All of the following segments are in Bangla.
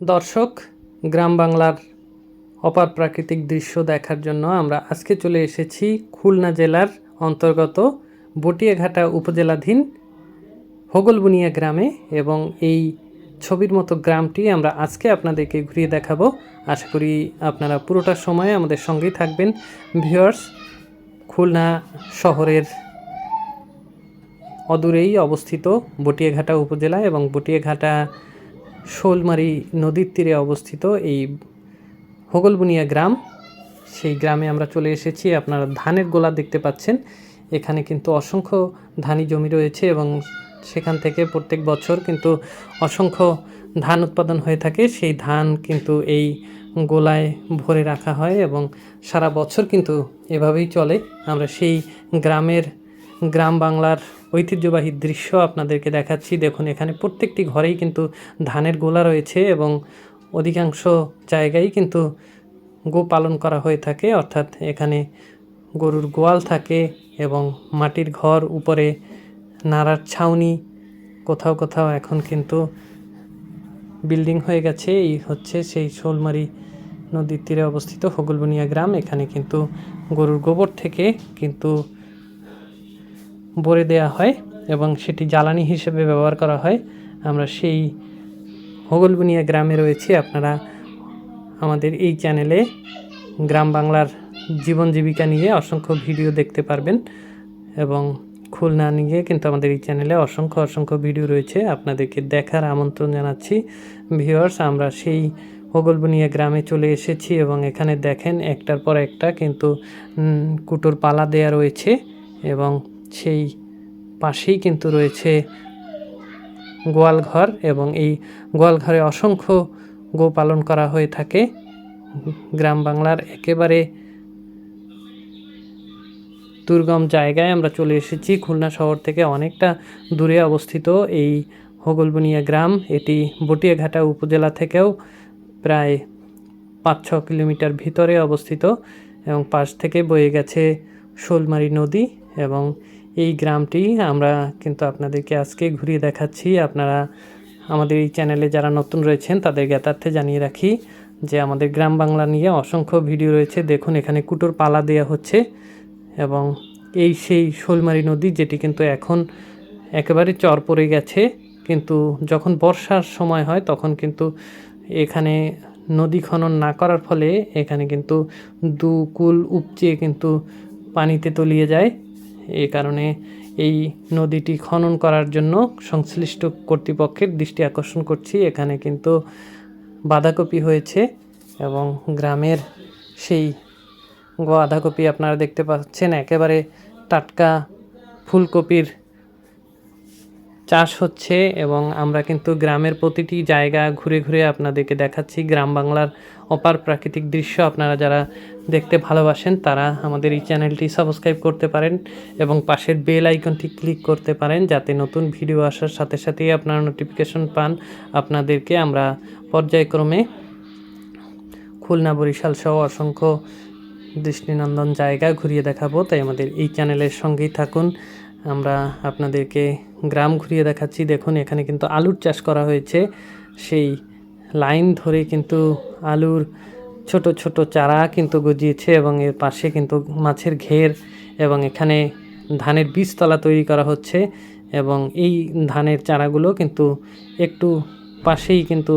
দর্শক, গ্রাম বাংলার অপার প্রাকৃতিক দৃশ্য দেখার জন্য আমরা আজকে চলে এসেছি খুলনা জেলার অন্তর্গত বটিয়াঘাটা উপজেলাধীন হোগলবুনিয়া গ্রামে এবং এই ছবির মতো গ্রামটি আমরা আজকে আপনাদেরকে ঘুরিয়ে দেখাবো। আশা করি আপনারা পুরোটা সময় আমাদের সঙ্গেই থাকবেন। ভিউয়ার্স, খুলনা শহরের অদূরেই অবস্থিত বটিয়াঘাটা উপজেলা এবং বটিয়াঘাটা শোলমারি নদীর তীরে অবস্থিত এই হোগলবুনিয়া গ্রাম। সেই গ্রামে আমরা চলে এসেছি। আপনারা ধানের গোলা দেখতে পাচ্ছেন। এখানে কিন্তু অসংখ্য ধানি জমি রয়েছে এবং সেখান থেকে প্রত্যেক বছর কিন্তু অসংখ্য ধান উৎপাদন হয়ে থাকে। সেই ধান কিন্তু এই গোলায় ভরে রাখা হয় এবং সারা বছর কিন্তু এভাবেই চলে। আমরা সেই গ্রামের গ্রাম বাংলার ঐতিহ্যবাহী দৃশ্য আপনাদেরকে দেখাচ্ছি। দেখুন, এখানে প্রত্যেকটি ঘরেই কিন্তু ধানের গোলা রয়েছে এবং অধিকাংশ জায়গায় কিন্তু গো পালন করা হয়ে থাকে। অর্থাৎ এখানে গরুর গোয়াল থাকে এবং মাটির ঘর, উপরে নাড়ার ছাউনি, কোথাও কোথাও এখন কিন্তু বিল্ডিং হয়ে গেছে। এই হচ্ছে সেই শোলমারি নদীর তীরে অবস্থিত হগুলবনিয়া গ্রাম। এখানে কিন্তু গরুর গোবর থেকে কিন্তু ভরে দেওয়া হয় এবং সেটি জ্বালানি হিসেবে ব্যবহার করা হয়। আমরা সেই হোগলবুনিয়া গ্রামে রয়েছি। আপনারা আমাদের এই চ্যানেলে গ্রাম বাংলার জীবন জীবিকা নিয়ে অসংখ্য ভিডিও দেখতে পারবেন এবং খুলনা নিয়ে কিন্তু আমাদের এই চ্যানেলে অসংখ্য অসংখ্য ভিডিও রয়েছে। আপনাদেরকে দেখার আমন্ত্রণ জানাচ্ছি। ভিউয়ার্স, আমরা সেই হোগলবুনিয়া গ্রামে চলে এসেছি এবং এখানে দেখেন একটার পর একটা কিন্তু কুটোর পালা দেয়া রয়েছে এবং সেই পাশেই কিন্তু রয়েছে গোয়ালঘর এবং এই গোয়ালঘরে অসংখ্য গো পালন করা হয়ে থাকে। গ্রাম বাংলার একেবারে দুর্গম জায়গায় আমরা চলে এসেছি। খুলনা শহর থেকে অনেকটা দূরে অবস্থিত এই হোগলবনিয়া গ্রাম। এটি বটিয়াঘাটা উপজেলা থেকেও প্রায় পাঁচ ছ কিলোমিটার ভিতরে অবস্থিত এবং পাশ থেকে বয়ে গেছে শোলমারি নদী। এবং এই গ্রামটি আমরা কিন্তু আপনাদেরকে আজকে ঘুরিয়ে দেখাচ্ছি। আপনারা আমাদের এই চ্যানেলে যারা নতুন রয়েছেন, তাদের জ্ঞাতার্থে জানিয়ে রাখি যে আমাদের গ্রাম বাংলা নিয়ে অসংখ্য ভিডিও রয়েছে। দেখুন, এখানে কুটোর পালা দেওয়া হচ্ছে এবং এই সেই শোলমারি নদী যেটি কিন্তু এখন একেবারে চর পড়ে গেছে। কিন্তু যখন বর্ষার সময় হয়, তখন কিন্তু এখানে নদী খনন না করার ফলে এখানে কিন্তু দু কুল উপচে কিন্তু পানিতে তলিয়ে যায়। এই কারণে এই নদীটি খনন করার জন্য সংশ্লিষ্ট কর্তৃপক্ষের দৃষ্টি আকর্ষণ করছি। এখানে কিন্তু বাঁধাকপি হয়েছে এবং গ্রামের সেই বাঁধাকপি আপনারা দেখতে পাচ্ছেন। একেবারে টাটকা ফুলকপির চাষ হচ্ছে এবং আমরা কিন্তু গ্রামের প্রতিটি জায়গা ঘুরে ঘুরে আপনাদেরকে দেখাচ্ছি। গ্রাম বাংলার অপার প্রাকৃতিক দৃশ্য আপনারা যারা দেখতে ভালোবাসেন, তারা আমাদের এই চ্যানেলটি সাবস্ক্রাইব করতে পারেন এবং পাশের বেল আইকনটি ক্লিক করতে পারেন যাতে নতুন ভিডিও আসার সাথে সাথেই আপনারা নোটিফিকেশন পান। আপনাদেরকে আমরা পর্যায়ক্রমে খুলনা, বরিশাল সহ অসংখ্য দৃষ্টিনন্দন জায়গা ঘুরিয়ে দেখাবো। তাই আমাদের এই চ্যানেলের সঙ্গেই থাকুন। আমরা আপনাদেরকে গ্রাম ঘুরিয়ে দেখাচ্ছি। দেখুন, এখানে কিন্তু আলুর চাষ করা হয়েছে। সেই লাইন ধরে কিন্তু আলুর ছোট ছোট চারা কিন্তু গজিয়েছে এবং এর পাশে কিন্তু মাছের ঘের এবং এখানে ধানের বীজতলা তৈরি করা হচ্ছে এবং এই ধানের চারাগুলো কিন্তু একটু পাশেই কিন্তু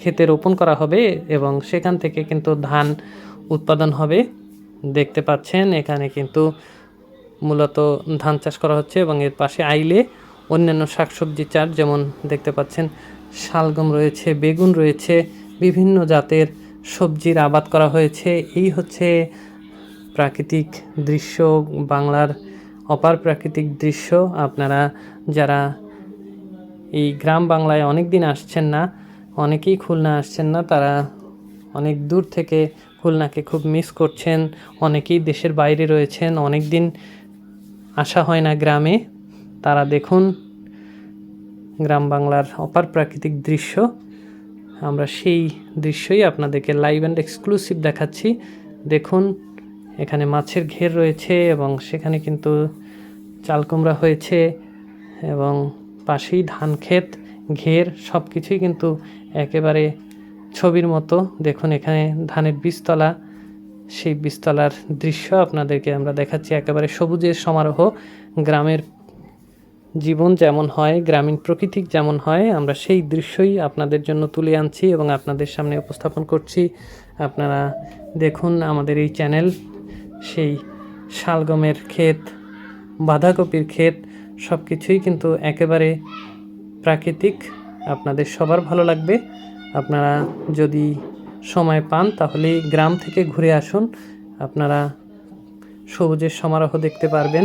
ক্ষেতে রোপণ করা হবে এবং সেখান থেকে কিন্তু ধান উৎপাদন হবে। দেখতে পাচ্ছেন, এখানে কিন্তু মূলত ধান চাষ করা হচ্ছে এবং এর পাশে আইলে অন্যান্য শাকসবজি চাষ যেমন দেখতে পাচ্ছেন শালগম রয়েছে, বেগুন রয়েছে, বিভিন্ন জাতের সবজির আবাদ করা হয়েছে। এই হচ্ছে প্রাকৃতিক দৃশ্য, বাংলার অপার প্রাকৃতিক দৃশ্য। আপনারা যারা এই গ্রাম বাংলায় অনেক দিন আসছেন না, অনেকেই খুলনা আসছেন না, তারা অনেক দূর থেকে খুলনাকে খুব মিস করছেন। অনেকেই দেশের বাইরে রয়েছেন। অনেক দিন আসা হয় না গ্রামে। তারা দেখুন গ্রাম বাংলার অপার প্রাকৃতিক দৃশ্য। আমরা সেই দৃশ্যই আপনাদেরকে লাইভ অ্যান্ড এক্সক্লুসিভ দেখাচ্ছি। দেখুন, এখানে মাছের ঘের রয়েছে এবং সেখানে কিন্তু চালকুমড়া হয়েছে এবং পাশেই ধান ক্ষেত, ঘের সব কিছুই কিন্তু একেবারে ছবির মতো। দেখুন এখানে ধানের বীজতলা। সেই বিস্তলার দৃশ্য আপনাদেরকে আমরা দেখাচ্ছি। একেবারে সবুজের সমারোহ। গ্রামের জীবন যেমন হয়, গ্রামীণ প্রকৃতিক যেমন হয়, আমরা সেই দৃশ্যই আপনাদের জন্য তুলে আনছি এবং আপনাদের সামনে উপস্থাপন করছি। আপনারা দেখুন আমাদের এই চ্যানেল, সেই শালগমের ক্ষেত, বাঁধাকপির ক্ষেত সব কিছুই কিন্তু একেবারে প্রাকৃতিক। আপনাদের সবার ভালো লাগবে। আপনারা যদি সময় পান তাহলে গ্রাম থেকে ঘুরে আসুন। আপনারা সবুজের সমারোহ দেখতে পারবেন।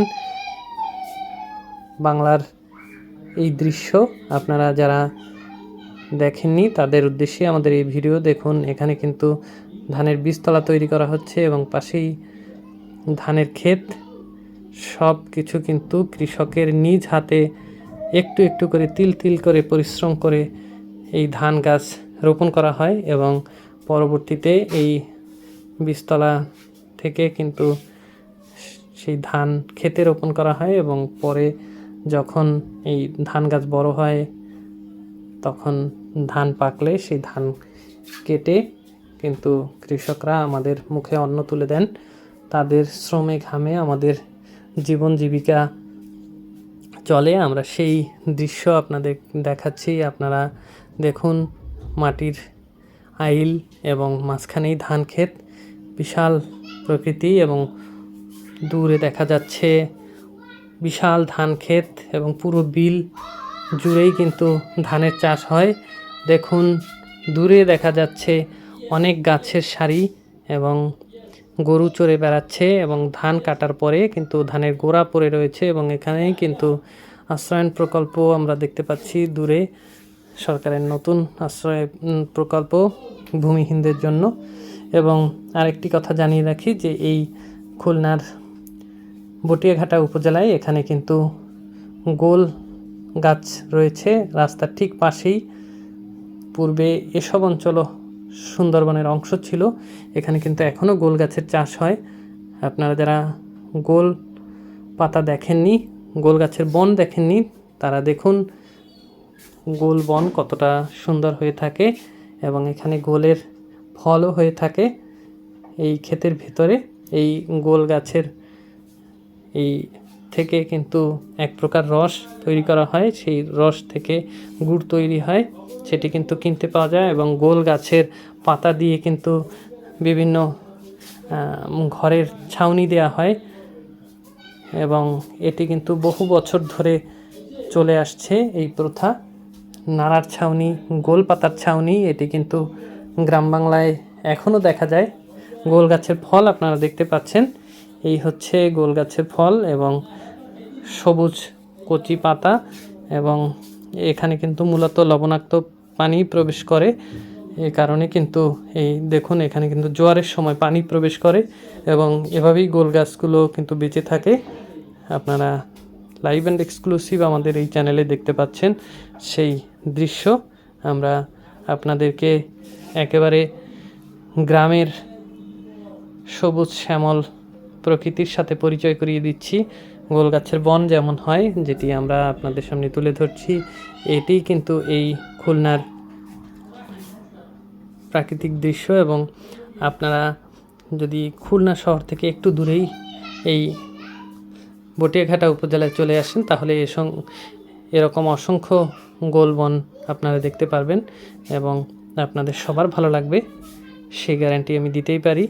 বাংলার এই দৃশ্য আপনারা যারা দেখেননি, তাদের উদ্দেশ্যে আমাদের এই ভিডিও দেখুন। এখানে কিন্তু ধানের বীজতলা তৈরি করা হচ্ছে এবং পাশেই ধানের ক্ষেত। সব কিছু কিন্তু কৃষকের নিজ হাতে একটু একটু করে তিল তিল করে পরিশ্রম করে এই ধান গাছ রোপণ করা হয় এবং পরবর্তীতে এই বীজতলা থেকে কিন্তু সেই ধান খেতে রোপণ করা হয় এবং পরে যখন এই ধান গাছ বড় হয়, তখন ধান পাকলে সেই ধান কেটে কিন্তু কৃষকরা আমাদের মুখে অন্ন তুলে দেন। তাদের শ্রমে ঘামে আমাদের জীবন জীবিকা চলে। আমরা সেই দৃশ্য আপনাদের দেখাচ্ছি। আপনারা দেখুন মাটির আইল এবং মাঝখানেই ধান ক্ষেত, বিশাল প্রকৃতি এবং দূরে দেখা যাচ্ছে বিশাল ধান ক্ষেত এবং পুরো বিল জুড়েই কিন্তু ধানের চাষ হয়। দেখুন, দূরে দেখা যাচ্ছে অনেক গাছের সারি এবং গরু চড়ে বেড়াচ্ছে এবং ধান কাটার পরে কিন্তু ধানের গোড়া পড়ে রয়েছে এবং এখানেই কিন্তু আশ্রয়ন প্রকল্প আমরা দেখতে পাচ্ছি দূরে। সরকারের নতুন আশ্রয় প্রকল্প ভূমিহীনদের জন্য। এবং আরেকটি কথা জানিয়ে রাখি যে এই খুলনার বটিয়াঘাটা উপজেলায় এখানে কিন্তু গোল গাছ রয়েছে। রাস্তার ঠিক পাশেই পূর্বে এসব অঞ্চলও সুন্দরবনের অংশ ছিল। এখানে কিন্তু এখনও গোল গাছের চাষ হয়। আপনারা যারা গোল পাতা দেখেননি, গোল গাছের বন দেখেননি, তারা দেখুন গোল বন কতটা সুন্দর হয়ে থাকে। এবং এখানে গোলের ফলও হয়ে থাকে এই ক্ষেতের ভিতরে। এই গোল গাছের এই থেকে কিন্তু এক প্রকার রস তৈরি করা হয়। সেই রস থেকে গুড় তৈরি হয়, সেটি কিন্তু কিনতে পাওয়া যায় এবং গোল গাছের পাতা দিয়ে কিন্তু বিভিন্ন ঘরের ছাউনি দেওয়া হয় এবং এটি কিন্তু বহু বছর ধরে চলে আসছে এই প্রথা। নাড়ার ছাউনি, গোল পাতার ছাউনি, এটি কিন্তু গ্রাম বাংলায় এখনও দেখা যায়। গোল গাছের ফল আপনারা দেখতে পাচ্ছেন। এই হচ্ছে গোল গাছের ফল এবং সবুজ কচি পাতা এবং এখানে কিন্তু মূলত লবণাক্ত পানি প্রবেশ করে। এই কারণে কিন্তু এই দেখুন, এখানে কিন্তু জোয়ারের সময় পানি প্রবেশ করে এবং এভাবেই গোল গাছগুলো কিন্তু বেঁচে থাকে। আপনারা লাইভ অ্যান্ড এক্সক্লুসিভ আমাদের এই চ্যানেলে দেখতে পাচ্ছেন সেই দৃশ্য। আমরা আপনাদেরকে একেবারে গ্রামের সবুজ শ্যামল প্রকৃতির সাথে পরিচয় করিয়ে দিচ্ছি। গোল গাছের বন যেমন হয়, যেটি আমরা আপনাদের সামনে তুলে ধরছি এটি কিন্তু এই খুলনার প্রাকৃতিক দৃশ্য এবং আপনারা যদি খুলনা শহর থেকে একটু দূরেই এই বটিয়াঘাটা উপজেলায় চলে আসেন, তাহলে এ এরকম অসংখ্য গোলবন আপনারা দেখতে পারবেন এবং আপনাদের সবার ভালো লাগবে। সেই গ্যারান্টি আমি দিতেই পারি।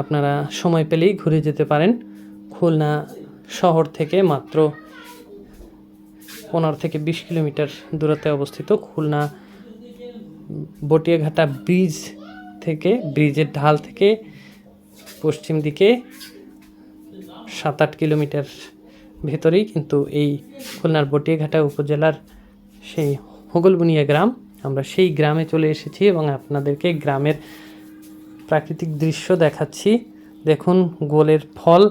আপনারা সময় পেলেই ঘুরে যেতে পারেন। খুলনা শহর থেকে মাত্র পনেরো থেকে বিশ কিলোমিটার দূরত্বে অবস্থিত খুলনা বটিয়াঘাটা ব্রিজ থেকে, ব্রিজের ঢাল থেকে পশ্চিম দিকে সাত আট কিলোমিটার ভেতরেই, কিন্তু এই খুলনার বটিয়াঘাটা উপজেলার সেই হোগলবুনিয়া গ্রাম, আমরা সেই গ্রামে চলে এসেছি এবং আপনাদেরকে গ্রামের প্রাকৃতিক দৃশ্য দেখাচ্ছি। দেখুন, গোলের ফল।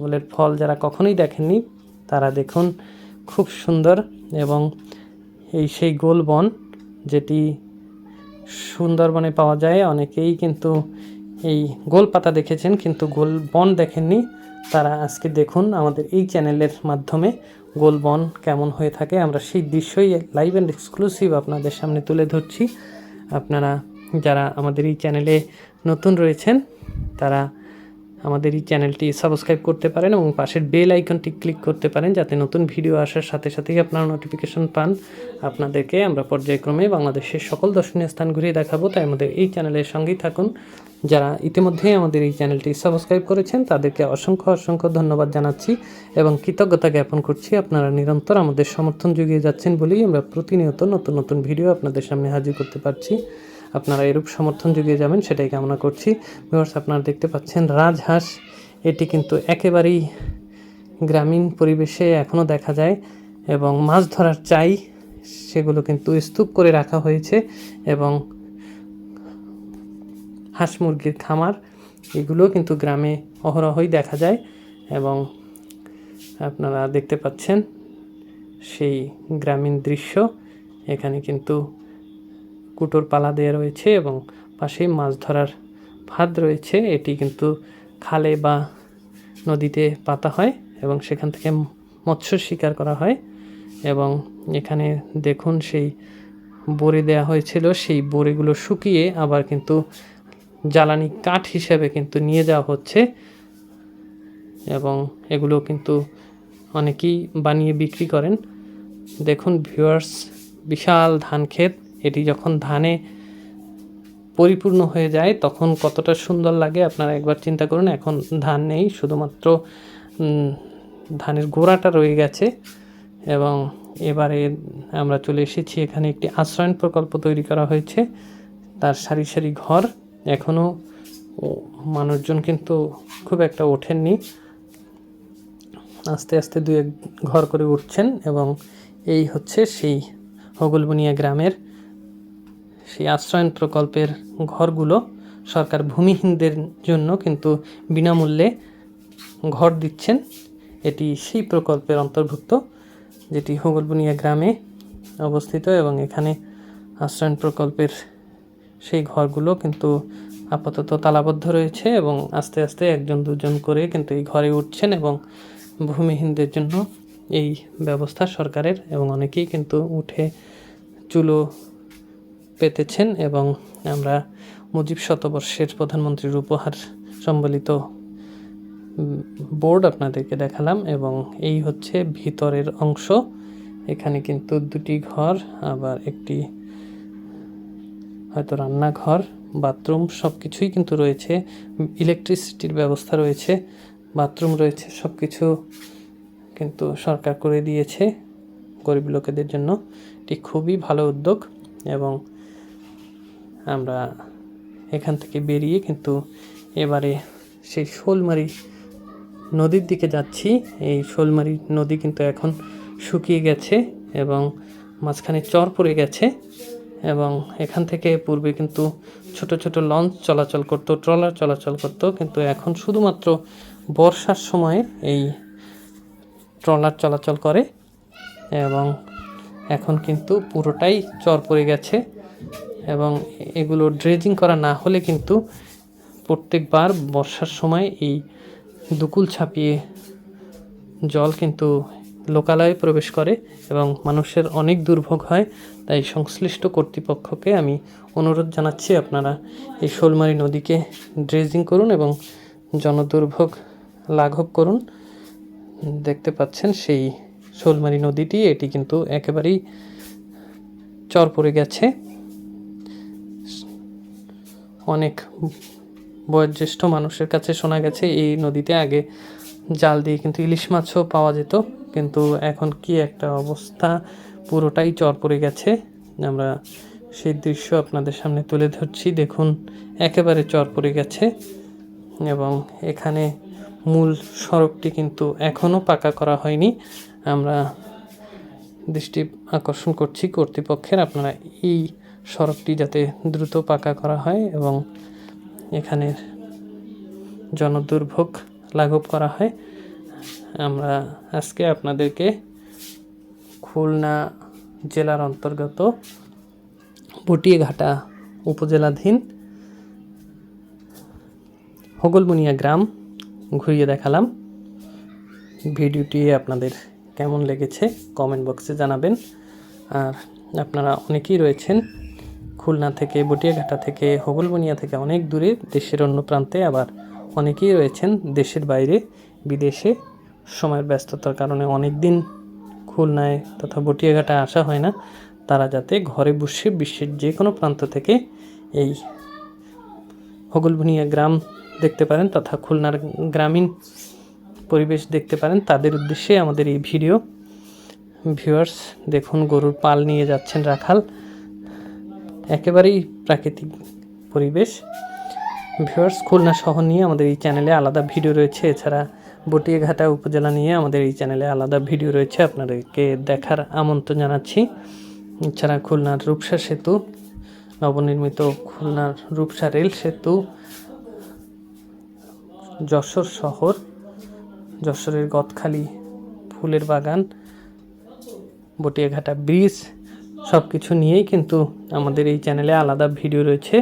গোলের ফল যারা কখনোই দেখেননি, তারা দেখুন, খুব সুন্দর এবং এই সেই গোল বন, যেটি সুন্দরবনে পাওয়া যায়। অনেকেই কিন্তু এই গোল পাতা দেখেছেন, কিন্তু গোল বন দেখেননি। তারা আজকে দেখুন আমাদের এই চ্যানেলের মাধ্যমে গোলবন কেমন হয়ে থাকে। আমরা সেই দৃশ্যই লাইভ অ্যান্ড এক্সক্লুসিভ আপনাদের সামনে তুলে ধরছি। আপনারা যারা আমাদের এই চ্যানেলে নতুন রয়েছেন, তারা আমাদের এই চ্যানেলটি সাবস্ক্রাইব করতে পারেন এবং পাশের বেল আইকনটি ক্লিক করতে পারেন যাতে নতুন ভিডিও আসার সাথে সাথেই আপনারা নোটিফিকেশন পান। আপনাদেরকে আমরা পর্যায়ক্রমে বাংলাদেশের সকল দর্শনীয় স্থান ঘুরিয়ে দেখাবো, তাই আমাদের এই চ্যানেলের সঙ্গেই থাকুন। যারা ইতিমধ্যেই আমাদের এই চ্যানেলটি সাবস্ক্রাইব করেছেন, তাদেরকে অসংখ্য অসংখ্য ধন্যবাদ জানাচ্ছি এবং কৃতজ্ঞতা জ্ঞাপন করছি। আপনারা নিরন্তর আমাদের সমর্থন জুগিয়ে যাচ্ছেন বলেই আমরা প্রতিনিয়ত নতুন নতুন ভিডিও আপনাদের সামনে হাজির করতে পারছি। আপনারা এরূপ সমর্থন জুগিয়ে যাবেন, সেটাই কামনা করছি। ভিউয়ার্স আপনারা দেখতে পাচ্ছেন রাজহাঁস। এটি কিন্তু একেবারেই গ্রামীণ পরিবেশে এখনও দেখা যায় এবং মাছ ধরার চাই, সেগুলো কিন্তু স্তূপ করে রাখা হয়েছে এবং হাঁস মুরগির খামার, এগুলো কিন্তু গ্রামে অহরহই দেখা যায় এবং আপনারা দেখতে পাচ্ছেন সেই গ্রামীণ দৃশ্য। এখানে কিন্তু কুটোর পালা দেওয়া রয়েছে এবং পাশেই মাছ ধরার ফাঁদ রয়েছে। এটি কিন্তু খালে বা নদীতে পাতা হয় এবং সেখান থেকে মৎস্য শিকার করা হয় এবং এখানে দেখুন সেই বড়ি দেওয়া হয়েছিল। সেই বড়িগুলো শুকিয়ে আবার কিন্তু জ্বালানি কাঠ হিসেবে কিন্তু নিয়ে যাওয়া হচ্ছে এবং এগুলো কিন্তু অনেকেই বানিয়ে বিক্রি করেন। দেখুন ভিউয়ার্স, বিশাল ধান ক্ষেত। এটি যখন ধানে পরিপূর্ণ হয়ে যায়, তখন কতটা সুন্দর লাগে আপনারা একবার চিন্তা করুন। এখন ধান নেই, শুধুমাত্র ধানের গোড়াটা রয়ে গেছে এবং এবারে আমরা চলে এসেছি। এখানে একটি আশ্রয়ন প্রকল্প তৈরি করা হয়েছে। তার সারি সারি ঘর এখনও মানুষজন কিন্তু খুব একটা ওঠেননি। আস্তে আস্তে দু এক ঘর করে উঠছেন এবং এই হচ্ছে সেই হগলবনিয়া গ্রামের সেই আশ্রয়ন প্রকল্পের ঘরগুলো সরকার ভূমিহীনদের জন্য কিন্তু বিনামূল্যে ঘর দিচ্ছেন। এটি সেই প্রকল্পের অন্তর্ভুক্ত, যেটি হগলবনিয়া গ্রামে অবস্থিত এবং এখানে আশ্রয়ন প্রকল্পের সেই ঘরগুলো কিন্তু আপাতত তালাবদ্ধ রয়েছে এবং আস্তে আস্তে একজন দুজন করে কিন্তু এই ঘরে উঠছেন এবং ভূমিহীনদের জন্য এই ব্যবস্থা সরকারের এবং অনেকেই কিন্তু উঠে চুলো পেতেছেন এবং আমরা মুজিব শতবর্ষের প্রধানমন্ত্রীর উপহার সম্বলিত বোর্ড আপনাদেরকে দেখালাম এবং এই হচ্ছে ভিতরের অংশ। এখানে কিন্তু দুটি ঘর, আবার একটি হয়তো রান্নাঘর, বাথরুম সব কিছুই কিন্তু রয়েছে। ইলেকট্রিসিটির ব্যবস্থা রয়েছে, বাথরুম রয়েছে সব কিছু কিন্তু সরকার করে দিয়েছে গরিব লোকেদের জন্য। এটি খুবই ভালো উদ্যোগ এবং আমরা এখান থেকে বেরিয়ে কিন্তু এবারে সেই শোলমারি নদীর দিকে যাচ্ছি। এই শোলমারি নদী কিন্তু এখন শুকিয়ে গেছে এবং মাঝখানে চর পড়ে গেছে এবং এখান থেকে পূর্বে কিন্তু ছোট ছোট লঞ্চ চলাচল করতো, ট্রলার চলাচল করতো। কিন্তু এখন শুধুমাত্র বর্ষার সময়ে এই ট্রলার চলাচল করে এবং এখন কিন্তু পুরোটাই চর পড়ে গেছে। এবং এগুলো ড্রেজিং করা না হলে কিন্তু প্রত্যেকবার বর্ষার সময় এই দুকুল ছাপিয়ে জল কিন্তু লোকালয়ে প্রবেশ করে এবং মানুষের অনেক দুর্ভোগ হয়। তাই সংশ্লিষ্ট কর্তৃপক্ষকে আমি অনুরোধ জানাচ্ছি আপনারা এই শোলমারি নদীকে ড্রেজিং করুন এবং জনদুর্ভোগ লাঘব করুন। দেখতে পাচ্ছেন সেই শোলমারি নদীটি, এটি কিন্তু একেবারেই চর পড়ে গেছে। অনেক বয়োজ্যেষ্ঠ মানুষের কাছে শোনা গেছে, এই নদীতে আগে জাল দিয়ে কিন্তু ইলিশ মাছও পাওয়া যেত, কিন্তু এখন কি একটা অবস্থা, পুরোটাই চর পড়ে গেছে। আমরা সেই দৃশ্য আপনাদের সামনে তুলে ধরছি, দেখুন, একেবারে চর পড়ে গেছে এবং এখানে মূল সড়কটি কিন্তু এখনও পাকা করা হয়নি। আমরা দৃষ্টি আকর্ষণ করছি কর্তৃপক্ষের, আপনারা এই সড়কটি যাতে দ্রুত পাকা করা হয় এবং এখানের জনদুর্ভোগ লাঘব করা হয়, আমরা আজকে আপনাদেরকে খুলনা জেলার অন্তর্গত বটিয়াঘাটা উপজেলাধীন হগলবুনিয়া গ্রাম ঘুরিয়ে দেখালাম। ভিডিওটি আপনাদের কেমন লেগেছে কমেন্ট বক্সে জানাবেন। আর আপনারা অনেকেই রয়েছেন খুলনা থেকে, বটিয়াঘাটা থেকে, হোগলবনিয়া থেকে অনেক দূরে দেশের অন্য প্রান্তে আবার অনেকেই রয়েছেন দেশের বাইরে বিদেশে। সময়ের ব্যস্ততার কারণে অনেক দিন খুলনায় তথা বটিয়াঘাটা আসা হয় না। তারা যাতে ঘরে বসে বিশ্বের যে কোনো প্রান্ত থেকে এই হগলবনিয়া গ্রাম দেখতে পারেন তথা খুলনার গ্রামীণ পরিবেশ দেখতে পারেন, তাদের উদ্দেশ্যে আমাদের এই ভিডিও। ভিউয়ার্স, দেখুন, গরুর পাল নিয়ে যাচ্ছেন রাখাল। একেবারেই প্রাকৃতিক পরিবেশ। ভিউয়ার্স, খুলনা শহর নিয়ে আমাদের এই চ্যানেলে আলাদা ভিডিও রয়েছে। এছাড়া বটিয়াঘাটা উপজেলা নিয়ে আমাদের এই চ্যানেলে আলাদা ভিডিও রয়েছে। আপনাদেরকে দেখার আমন্ত্রণ জানাচ্ছি। এছাড়া খুলনার রূপসা সেতু, নবনির্মিত খুলনার রূপসা রেল সেতু, যশোর শহর, যশোরের গদখালি ফুলের বাগান, বটিয়াঘাটা ব্রিজ সব কিছু নিয়েই কিন্তু আমাদের এই চ্যানেলে আলাদা ভিডিও রয়েছে।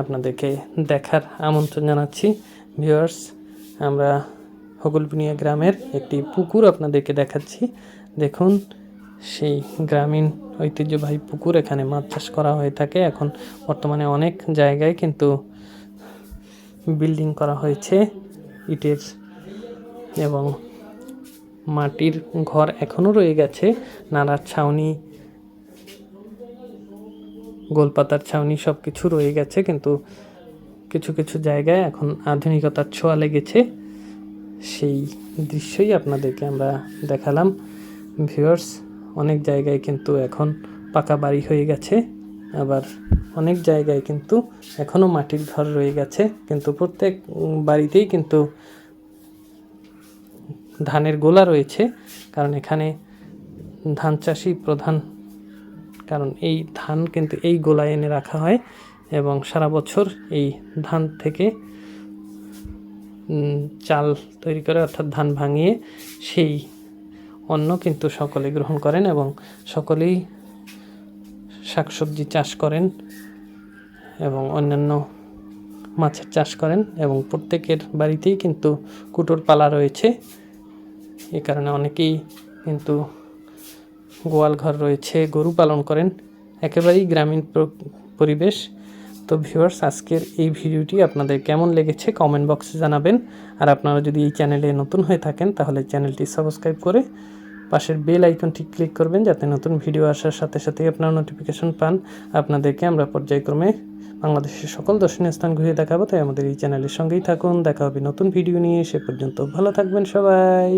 আপনাদেরকে দেখার আমন্ত্রণ জানাচ্ছি। ভিউয়ার্স, আমরা হগলবুনিয়া গ্রামের একটি পুকুর আপনাদেরকে দেখাচ্ছি। দেখুন, সেই গ্রামীণ ঐতিহ্যবাহী পুকুর, এখানে মাছ চাষ করা হয়ে থাকে। এখন বর্তমানে অনেক জায়গায় কিন্তু বিল্ডিং করা হয়েছে ইটের এবং মাটির ঘর এখনও রয়ে গেছে। নাড়ার ছাউনি গোলপাতার ছাউনি সব কিছু রয়ে গেছে, কিন্তু কিছু কিছু জায়গায় এখন আধুনিকতার ছোঁয়া লেগেছে। সেই দৃশ্যই আপনাদেরকে আমরা দেখালাম। ভিউয়ার্স, অনেক জায়গায় কিন্তু এখন পাকা বাড়ি হয়ে গেছে, আবার অনেক জায়গায় কিন্তু এখনও মাটির ঘর রয়ে গেছে, কিন্তু প্রত্যেক বাড়িতেই কিন্তু ধানের গোলা রয়েছে, কারণ এখানে ধান চাষই প্রধান কারণ এই ধান কিন্তু এই গোলায় এনে রাখা হয় এবং সারা বছর এই ধান থেকে চাল তৈরি করে অর্থাৎ ধান ভাঙিয়ে সেই অন্ন কিন্তু সকলে গ্রহণ করেন এবং সকলেই শাকসবজি চাষ করেন এবং অন্যান্য মাছের চাষ করেন এবং প্রত্যেকের বাড়িতেই কিন্তু কুটোর পালা রয়েছে। এ কারণে অনেকেই কিন্তু গোয়াল ঘর রয়েছে, গরু পালন করেন, একেবারেই গ্রামীণ পরিবেশ। তো ভিউয়ার্স আজকের এই ভিডিওটি আপনাদের কেমন লেগেছে কমেন্ট বক্সে জানাবেন। আর আপনারা যদি এই চ্যানেলে নতুন হয়ে থাকেন, তাহলে চ্যানেলটি সাবস্ক্রাইব করে পাশের বেল আইকনটি ক্লিক করবেন, যাতে নতুন ভিডিও আসার সাথে সাথে আপনারা নোটিফিকেশন পান। আপনাদেরকে আমরা পর্যায়ক্রমে বাংলাদেশের সকল দর্শনীয় স্থান ঘুরে দেখাবো, তাই আমাদের এই চ্যানেলের সঙ্গেই থাকুন। দেখা হবে নতুন ভিডিও নিয়ে, সে পর্যন্ত ভালো থাকবেন সবাই।